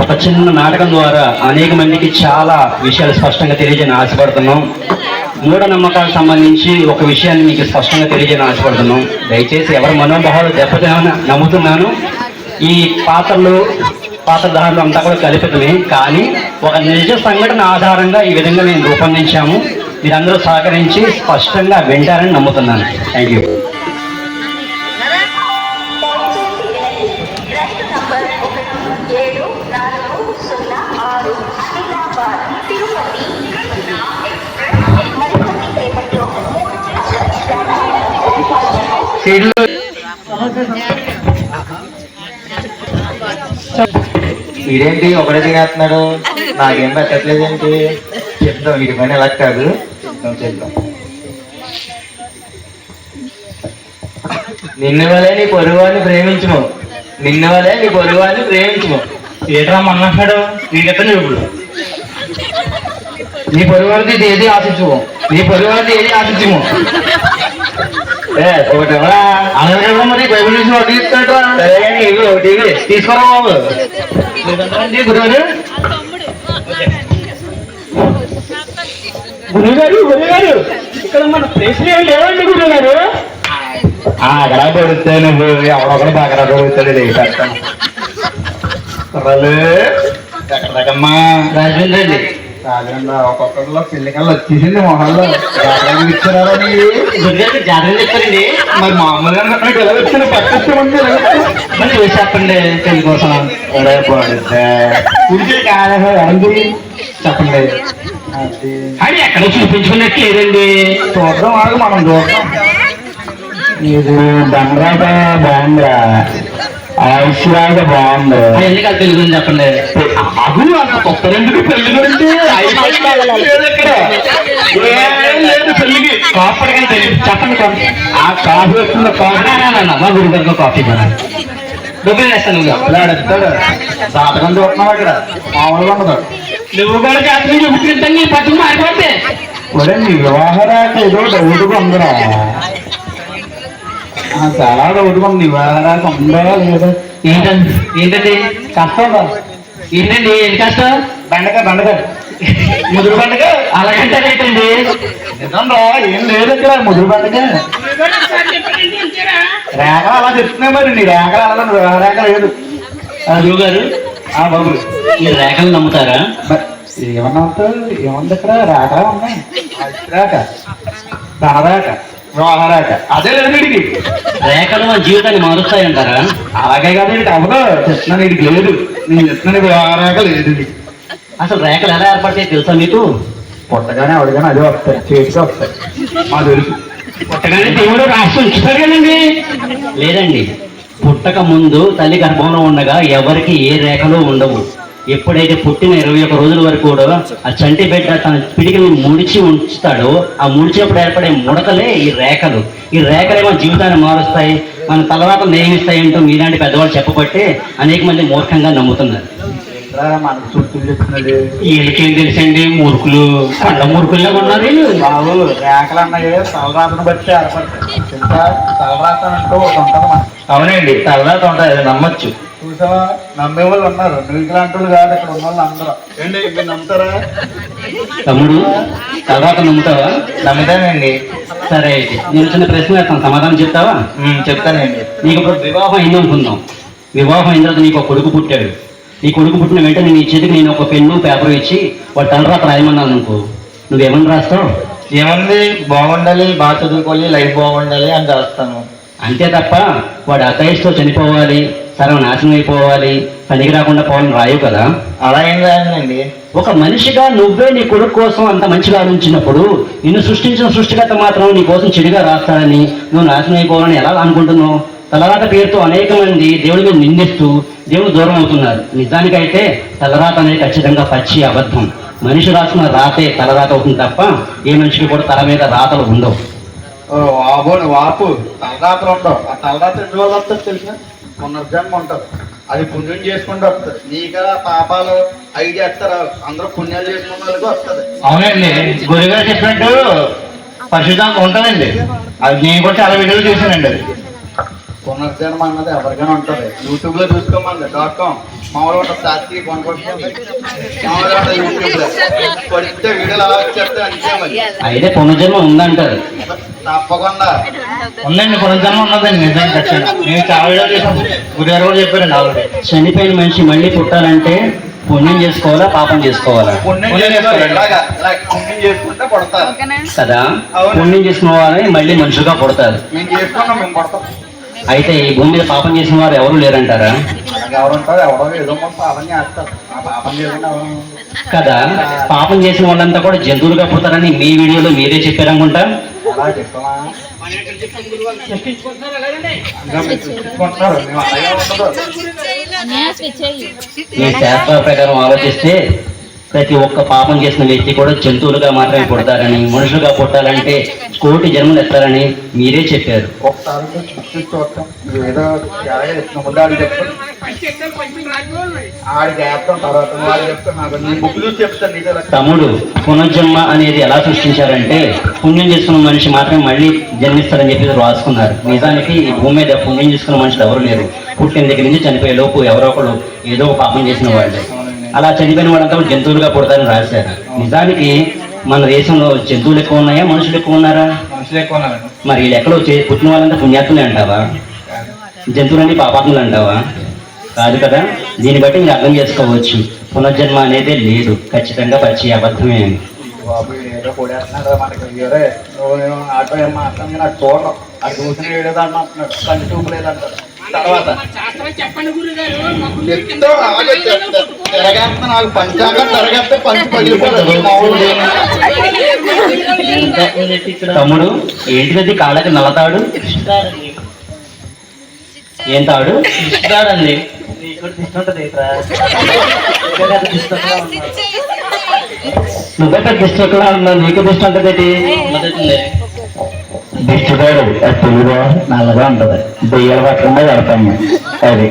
ఒక చిన్న నాటకం ద్వారా అనేక మందికి చాలా విషయాలు స్పష్టంగా తెలియజేయని ఆశపడుతున్నాం. మూఢనమ్మకాలకు సంబంధించి ఒక విషయాన్ని మీకు స్పష్టంగా తెలియజేయని ఆశపడుతున్నాం. దయచేసి ఎవరి మనోభావాలు దెబ్బతిన నమ్ముతున్నాను. ఈ పాత్రలు పాత్రధారులు అంతా కూడా కలిపితమే. కానీ ఒక నిజ సంఘటన ఆధారంగా ఈ విధంగా మేము రూపొందించాము. మీరందరూ సహకరించి స్పష్టంగా వింటారని నమ్ముతున్నాను. థ్యాంక్ యూ సీట్లు. ఇదేంటి ఒకటే తినేస్తున్నాడు. నాకేం పెట్టట్లేదేంటి? చెప్తాం వీటి పని ఎలా కాదు. చెప్తాం చెప్తాం. నిన్ను వలే నీ పొరుగువాన్ని ప్రేమించము. నిన్ను వలే నీ పొరుగువాన్ని ప్రేమించము. ఏట్రా మన్నాడు నీకెత్తనే ఇప్పుడు నీ పొరుగువారిది ఏది ఆశించము. నీ పొరుగువారిది ఏది ఆశించము. ఏ ఒకటి ఎవరా అలాగే కదా మరి బైబిల్ నుంచి ఒకటి ఇస్తాడు సరే కానీ ఇవి ఒకటి ఇవి తీసుకోరా బాబు. గురుగారు గురుగారు ఇక్కడ మన ప్లేస్ ఏం లేవండి గురుగారు అక్కడ పడితే నువ్వు ఎవడొకడు బాగా పడుతాడు పెడతాను ఎక్కడమ్మా రాజమండ్రి ఒక్కొక్కరిలో పెళ్ళికల్లో వచ్చేసింది మొహల్లో ఇచ్చారా గురుగారు జాతర చెప్తారండి మరి మామూలుగా నాకు ఎలా ఎలా వచ్చింది? మరి చూసి చెప్పండి పెళ్ళి కోసం? కాదు చెప్పండి. అది. ఎక్కడ చూపించుకున్నట్టు లేదండి చూద్దాం ఆగు మనం చూద్దాం. ఇది బాగుందా ఐశ్వర్య బాగుంది. అవన్నీ కలిపి పెళ్ళి గురించి చెప్పండి. అగు అంత కొత్త ఎందుకు పెళ్ళి గురించి? లేదు పెళ్ళికి కాపర్ కానీ తెలియదు చెప్పండి. ఆ కాఫీ వస్తుంది కాఫీ? మా గురువు గారికి కాఫీ ఇవ్వండి. డబ్బులు వేస్తాను. అడుగుతాడు జాతకం చూస్తున్నావు అక్కడ మామూలుగా ఉండదు. నువ్వు కూడా జాతకం చూపించండి నీ పట్టుకు మారిపోతే. ఒరే నీ వివాహరాక ఏదో డౌట్గా ఉందిరా. చాలా డౌట్గా ఉంది వివాహరాక ఉందా లేదా ఏంటండి? ఏంటండి? కష్టం ఏంటండి? ఏం కష్టం? బండక బండక ముదురు బండక అలాగంటే ఏంటండి ఏం లేదు ఇక్కడ ముదురు బండక రేఖలు అలా చెప్తున్నాయి మరి నీ రేఖలు అలా రేఖ లేదు. గురువు గారు. ఆ బాబు. మీరు రేఖలు నమ్ముతారా? ఏమన్నా ఏముంది ఇక్కడ? రేఖ ఉన్నాయి. రేఖ ధనరేఖ వివాహరేఖ అదే లేదు వీడికి. రేఖలు మన జీవితాన్ని మారుస్తాయంటారా? అలాగే కాదు వీడికి. అవ్వదు చెప్తున్నాను వీడికి లేదు. నేను చెప్తున్నాను వివాహరేఖ లేదు. అసలు రేఖలు ఎలా ఏర్పడతాయి తెలుసా మీకు? పుట్టగానే అవడగానే అదే వస్తాయి. చేతికి వస్తాయి. మా తెలుసు. పుట్టగానే దేవుడు రాసి ఉంచుతాడు కదండి. లేదండి. పుట్టక ముందు తల్లి గర్భంలో ఉండగా ఎవరికి ఏ రేఖలు ఉండవు. ఎప్పుడైతే పుట్టిన ఇరవై ఒక్క రోజుల వరకు కూడా ఆ చంటి బిడ్డ తన పిడికిని ముడిచి ఉంచుతాడో ఆ ముడిచినప్పుడు ఏర్పడే ముడతలే ఈ రేఖలు. ఈ రేఖలే మన జీవితాన్ని మారుస్తాయి మన తలవాత నియమిస్తాయి అంటూ మీలాంటి పెద్దవాళ్ళు చెప్పబట్టే అనేక మంది మూర్ఖంగా నమ్ముతున్నారు. వీళ్ళకేం తెలుసండి? మూర్ఖులు. కండ మూర్ఖుల్లా ఉన్నారు. బాబు రేఖలు అన్నాయి తలరాతను బట్టి ఏర్పడతాయి. తలరాత అంటూ ఒకటి ఉంటుంది అవునండి తలరాత ఉంటుంది అది నమ్మచ్చు. చూసావా నమ్మే వాళ్ళు ఉన్నారు. నువ్వు ఇలాంటి వాళ్ళు కాదు ఇక్కడ ఉన్న వాళ్ళు అందరూ. ఏంటి మీరు నమ్ముతారా? తమ్ముడు తర్వాత నమ్ముతావా? నమ్ముతానండి. సరే అయితే నేను చిన్న ప్రశ్న వేస్తాను. సమాధానం చెప్తావా? చెప్తానండి. నీకు ఇప్పుడు వివాహం అయింది అనుకుందాం. వివాహం అయిన తర్వాత నీకు ఒక కొడుకు పుట్టాడు. నీ కొడుకు పుట్టిన వెంటనే నీ చేతికి నేను ఒక పెన్ను పేపర్ ఇచ్చి వాడు తలరాత రాయమన్నాను అనుకో. నువ్వేమని రాస్తావు? ఏముంది? బాగుండాలి బాగా చదువుకోవాలి లైఫ్ బాగుండాలి అని చేస్తాను అంతే తప్ప వాడు అతయిస్తో చనిపోవాలి సర్వనాశనం అయిపోవాలి పనికి రాకుండా పోవాలని రాయవు కదా? అలా ఏం రాయండి ఒక మనిషిగా నువ్వే నీ కొడుకు కోసం అంత మంచిగా ఆలోచించినప్పుడు నిన్ను సృష్టించిన సృష్టికర్త మాత్రం నీ కోసం చెడుగా రాస్తాడని నువ్వు నాశనం అయిపోవాలని ఎలా అనుకుంటున్నావు? తలరాత పేరుతో అనేక మంది దేవుడి మీద నిందిస్తూ దేవుడు దూరం అవుతున్నారు. నిజానికైతే తలరాత అనేది ఖచ్చితంగా పచ్చి అబద్ధం. మనిషి రాసిన రాతే తలరాత అవుతుంది తప్ప ఏ మనిషికి కూడా తల మీద రాతలు ఉండవు. వాపు తలరాత్రులు ఉండవు. ఆ తలరాత్రి ఎన్ని వాళ్ళు వస్తుంది తెలిసిన పునర్జన్మ ఉంటుంది అది పుణ్యం చేసుకుంటూ వస్తుంది. నీక పాపాలు అవి చేస్తారు అందరూ పుణ్యాలు చేసుకున్న వాళ్ళకి వస్తుంది. అవునండి. గురుగారు చెప్పినట్టు పరిశుద్ధంగా ఉంటుందండి. అది నేను కూడా చాలా వీడియోలు చూసానండి అది. పునర్జన్మ అన్నది ఎవరికైనా ఉంటుంది. యూట్యూబ్లో చూసుకోమంది. Dot com. మామూలుగా ఉంటుంది యూట్యూబ్లో. కొడితే వీడియోలు అలా వచ్చేస్తే అంతే మరి. అయితే పునర్జన్మ ఉందంటారు. తప్పకుండా. ఉందండి పునర్జన్మ ఉన్నదండి నిజంగా ఖచ్చితంగా నేను చాలా గురుగారు కూడా చెప్పారండి ఆల్రెడీ చనిపోయిన మనిషి మళ్ళీ పుట్టాలంటే పుణ్యం చేసుకోవాలా పాపం చేసుకోవాలా? పుణ్యం చేసుకోవాలి. ఇలాగా ఇలా పుణ్యం చేసుకుంటే పడతారు. కదా. పుణ్యం చేసిన వారే మళ్ళీ మనుషులుగా పుడతారు. అయితే ఈ భూమి మీద పాపం చేసిన వారు ఎవరు లేరంటారా? కదా పాపం చేసిన వాళ్ళంతా కూడా జంతువులుగా పుడతారని మీ వీడియోలో మీరే చెప్పారనుకుంటా? మీ శాస్త్ర ప్రకారం ఆలోచిస్తే ప్రతి ఒక్క పాపం చేసిన వ్యక్తి కూడా జంతువులుగా మాత్రమే పుడతారని మనుషులుగా పుట్టాలంటే కోటి జన్మలు ఎత్తారని మీరే చెప్పారు. తమ్ముడు పునర్జన్మ అనేది ఎలా సృష్టించారంటే పుణ్యం చేసుకున్న మనిషి మాత్రమే మళ్ళీ జన్మిస్తారని చెప్పి రాసుకున్నారు. నిజానికి ఈ భూమి మీద పుణ్యం చేసుకున్న మనుషులు ఎవరు లేరు. పుట్టిన దగ్గర నుంచి చనిపోయే లోపు ఎవరో ఒకడు ఏదో ఒక పాపం చేసిన వాళ్ళే. అలా చనిపోయిన వాళ్ళంతా కూడా జంతువులుగా పుడతారని రాశారు. నిజానికి మన దేశంలో జంతువులు ఎక్కువ ఉన్నాయా? మనుషులు ఎక్కువ ఉన్నారా? మనుషులు ఎక్కువ ఉన్నారండి మరి వీళ్ళు ఎక్కడో చే- పుట్టిన వాళ్ళంతా పుణ్యాత్ములే అంటావా? జంతువులన్నీ పాపాత్ములు అంటావా? కాదు కదా. దీన్ని బట్టి మీరు అర్థం చేసుకోవచ్చు. పునర్జన్మ అనేది లేదు. ఖచ్చితంగా పచ్చి అబద్ధమే అని. బాబు ఈడు ఏదో కొడేస్తున్నాడు మనకి. ఏరే నువ్వు నేను ఆటో ఏం మాట్లాడి నాకు చూడడం అది చూసిన ఏడేదో అంటున్నాడు కంటి చూపు లేదంటాడు తర్వాత చెప్తా. నాకు పంచాంగం పంచి తమ్ముడు ఏంటిది కాళ్ళకి నల్లతాడు? ఏం తాడు? ఇస్తాడండి నువ్వే పెద్ద దిష్టకులా ఉన్నావు? నీకు దిష్టి అంటదేటి దిష్టిగాడు తెలుగులో నల్లగా ఉంటది. దెయ్యాలు పట్టకుండా కడతాము. అది.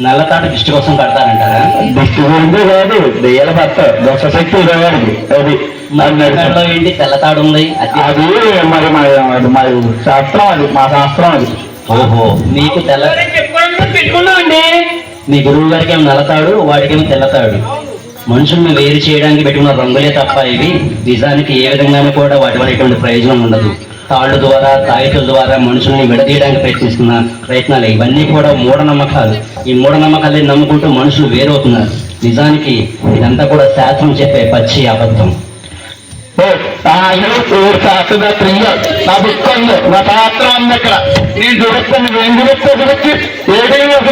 నల్లతాడు దిష్టి కోసం కడతారంటారా? దిష్టి గురించి కాదు దెయ్యాలు పడతారు దోష శక్తి ఉండేవాడికి అది నల్లతాడులో ఏంటి? తెల్లతాడు ఉంది అది మరి మరి మరి శాస్త్రం అది మా శాస్త్రం అది. ఓహో మీకు తెల్ల మీ గురువు గారికి ఏమో నల్లతాడు వాడికేమో తెల్లతాడు? మనుషుల్ని వేరు చేయడానికి పెట్టుకున్న రంగులే తప్ప ఇవి నిజానికి ఏ విధంగానూ కూడా వాటి వల్ల ఎటువంటి ప్రయోజనం ఉండదు. తాళ్ళు ద్వారా తాయితుల ద్వారా మనుషుల్ని విడదీయడానికి ప్రయత్నిస్తున్న ప్రయత్నాలు. ఇవన్నీ కూడా మూఢనమ్మకాలు. ఈ మూఢనమ్మకాలని నమ్ముకుంటూ మనుషులు వేరవుతున్నారు. నిజానికి ఇదంతా కూడా శాస్త్రం చెప్పే పచ్చి అబద్ధం. ఏం ఏదైనా ఒక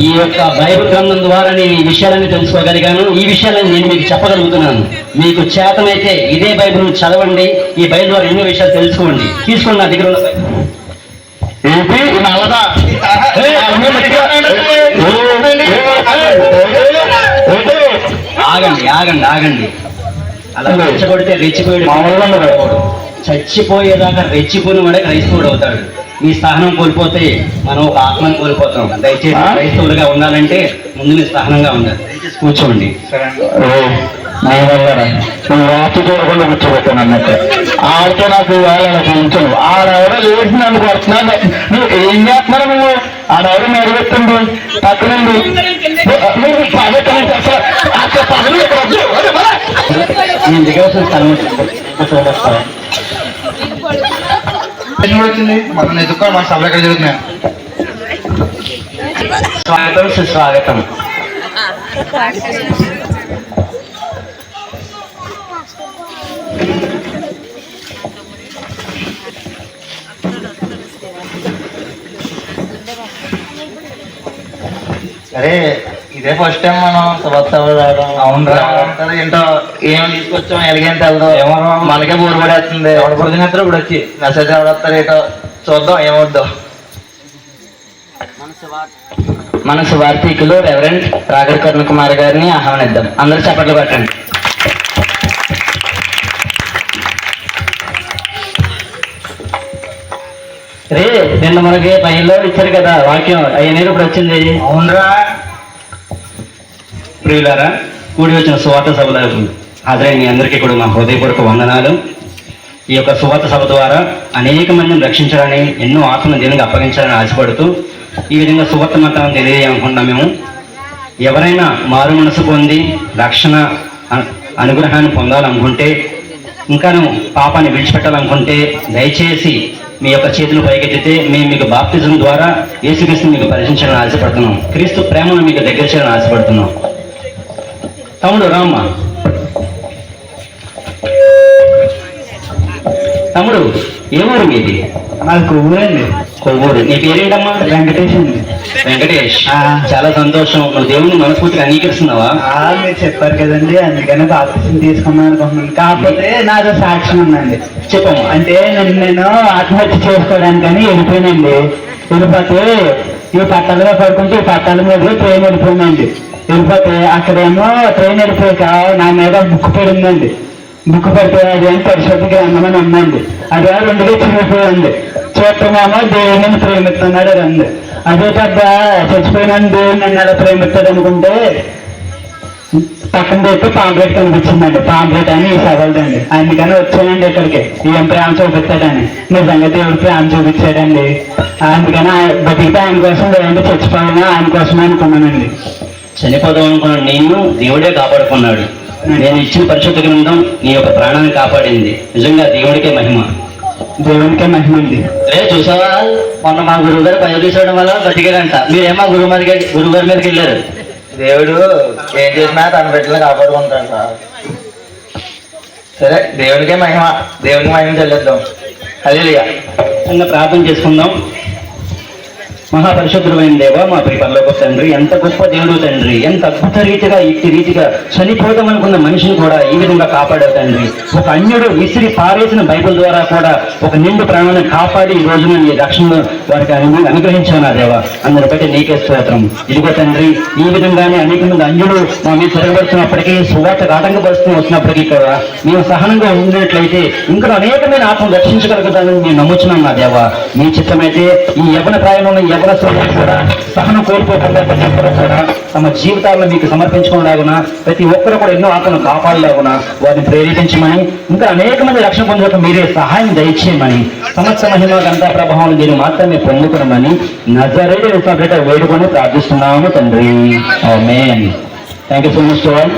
ఈ యొక్క బైబిల్ గ్రంథం ద్వారా నేను ఈ విషయాలన్నీ తెలుసుకోగలిగాను ఈ విషయాలను నేను మీకు చెప్పగలుగుతున్నాను మీకు చేతనైతే ఇదే బైబిల్ చదవండి ఈ బైబిల్ ద్వారా ఎన్నో విషయాలు తెలుసుకోండి తీసుకోండి నా దగ్గర ఉన్న. ఏంటి ఆగండి ఆగండి ఆగండి అలా రెచ్చగొడితే రెచ్చిపోయాడు చచ్చిపోయేదాకా రెచ్చిపోయిన వాడే క్రైస్తవుడు అవుతాడు. మీ స్థానం కోల్పోతే మనం ఒక ఆత్మను కోల్పోతాం. దయచేసి క్రైస్తవులుగా ఉండాలంటే ముందు మీ స్థానంగా ఉండాలి. దయచేసి కూర్చోండి. వాస్తు చూడకుండా కూర్చోబెట్టాను అన్నట్టు ఆడితో నాకు వాళ్ళని కూర్చోను ఆడెవరో లేచి నన్ను కొడుతున్నాను నువ్వు ఏం చేస్తున్నారు నువ్వు? ఆడెవరు నెరవేర్తుంది పక్కనండి నువ్వు పదకొండు అసలు అసలు పదవి ఇక్కడ వద్దు. వద్దు, పద. నేను దిగవలసిన స్థలం కూర్చోబెడతాను ఎన్ని వచ్చింది మనం ఎదుర్కొని మన సభలు ఎక్కడ జరుగుతున్నాయి స్వాగతం సుస్వాగతం అరే ఇదే ఫస్ట్ టైం మనం సుభాష్ రావడం. అవునురా. ఉంటది ఏంటో ఏం తీసుకొచ్చాం ఎలాగేం తెలదు ఏమో. మనకే బోర్ పడేస్తుంది. ఎవడు పడుతున్నప్పుడు ఇప్పుడు వచ్చి. మెసేజ్ ఎవడొస్తారు ఏంటో చూద్దాం ఏమవుద్దో. మన సువార్థికులు రెవరెంట్ రాగడి కరుణ కుమార్ గారిని ఆహ్వానిద్దాం. అందరూ చప్పట్లు పట్టండి రే నిన్న మనకి పైలో ఇచ్చారు కదా వాక్యం. అయ్యనేది ఇప్పుడు వచ్చింది అవునరా. ప్రియులారా కూడి వచ్చిన సువార్త సభలకు హాజరైన మీ అందరికీ కూడా మా హృదయపూర్వక వందనాలు. ఈ యొక్క సువార్త సభ ద్వారా అనేక మందిని రక్షించాలని ఎన్నో ఆత్మను దేవునికి అప్పగించాలని ఆశపడుతూ ఈ విధంగా సువార్త మతాన్ని తెలియజేయాలనుకుంటున్నాం మేము. ఎవరైనా మారు మనసు పొంది రక్షణ అనుగ్రహాన్ని పొందాలనుకుంటే ఇంకాను పాపాన్ని విడిచిపెట్టాలనుకుంటే దయచేసి మీ యొక్క చేతులు పైకెత్తితే మేము మీకు బాప్తిజం ద్వారా యేసుక్రీస్తుని మీకు పరిశీలించాలని ఆశపడుతున్నాం. క్రీస్తు ప్రేమను మీకు దగ్గర చేయాలని ఆశపడుతున్నాం. తమ్ముడు రామ్మ. తమ్ముడు ఏ ఊరు మీది? నాకు కొవ్వురండి కొవ్వూరు నీ పేరేంటమ్మా వెంకటేష్ అండి. వెంకటేష్. ఆ. చాలా సంతోషం. నువ్వు దేవుని మనస్ఫూర్తిగా అంగీకరిస్తున్నావా? మీరు చెప్పారు కదండి అందుకని బాప్తిజం తీసుకుందాం అనుకుంటున్నాను. కాకపోతే నాదో సాక్ష్యం ఉందండి. చెప్పమ్మా. అంటే నేను నేను ఆత్మహత్య చేసుకోవడానికని వెళ్ళిపోయానండి. వెళ్ళిపోతే ఈ పట్టాలుగా పడుకుంటే ఈ పట్టాల మీద ట్రైన్ వెళ్ళిపోయిందండి. వెళ్ళిపోతే అక్కడేమో ట్రైన్ వెళ్ళిపోయాక నా మీద బుక్ పడిందండి. బుక్ పడితే అదేం పరిశుద్ధ గ్రంథం అని ఉందండి. అదే రెండుగా చిరిగిపోయింది చూడటమేమో దేవుని ప్రేమిస్తున్నాడు అది ఉంది అదే పెద్ద చచ్చిపోయిన దేవుని నన్ను ఎలా ప్రేమిస్తాడు అనుకుంటే పక్కన పెట్టి పాంప్లెట్ కనిపించిందండి. పాంప్లెట్ అని చదవదండి అందుకని వచ్చానండి ఇక్కడికి. ఏం ప్రేమ చూపిస్తాడని. నిజంగా దేవుడు ప్రేమ చూపించాడండి. అందుకని బతికితే ఆయన కోసం లేదంటే చచ్చిపోయినా ఆయన కోసమే అనుకున్నానండి. చనిపోదాం అనుకున్న నిన్ను దేవుడే కాపాడుకున్నాడు. నేను ఇచ్చిన పరిశుద్ధ గ్రంథం నీ యొక్క ప్రాణాన్ని కాపాడింది. నిజంగా దేవుడికే మహిమ. దేవునికే మహిమ అండి. రే చూసావా? మొన్న మా గురువు గారు పైరు తీసుకోవడం వల్ల బతికారంట మీరేమో గురువు మీదకి గురువు గారి మీదకి వెళ్ళారు. దేవుడు ఏం చేసినా తన బిడ్డలు కాపాడుకుంటాడు సార్ సరే దేవునికే మహిమ. దేవునికి మహిమ చెల్లిద్దాం. హల్లెలూయా. చిన్న ప్రార్థన చేసుకుందాం. మహాపరిశుద్ధుడైన దేవ మా ప్రియ పరలోక తండ్రి ఎంత గొప్ప దేవుడు తండ్రి ఎంత అద్భుత రీతిగా ఇట్టి రీతిగా చనిపోదాం అనుకున్న మనిషిని కూడా ఈ విధంగా కాపాడావు తండ్రి. ఒక అన్యుడు విసిరి పారేసిన బైబిల్ ద్వారా కూడా ఒక నిండు ప్రాణాన్ని కాపాడి ఈ రోజున నీ రక్షణ వారికి అనుగ్రహించాను నా దేవ. అందరి బట్టి నీకే స్తోత్రం. ఇదిగో తండ్రి ఈ విధంగానే అనేక మంది అన్యుడు మా మీద తిరగబడుతున్నప్పటికీ సువార్త ఆటంకపరుస్తూ వస్తున్నప్పటికీ కూడా మేము సహనంగా ఉండినట్లయితే ఇంకా అనేకమైన ఆత్మ రక్షించగలుగుతానని మేము నమ్ముచున్నాం నా దేవ. మీ చిత్తమైతే ఈ యవన ప్రాయంలో ఉన్న కూడా సహనం కోల్పోకుండా ప్రతి ఒక్కరూ కూడా తమ జీవితాలను మీకు సమర్పించుకోలేగున ప్రతి ఒక్కరు కూడా ఎన్నో ఆత్మను కాపాడలేగున వారిని ప్రేరేపించమని ఇంకా అనేక మంది రక్షణ పొందడానికి మీరే సహాయం దయచేయమని సమస్త మహిమ గంటా ప్రభావం మీరు మాత్రమే పొందుకునమని నజరేడు వేడుకొని ప్రార్థిస్తున్నాము తండ్రి. Thank you so much to all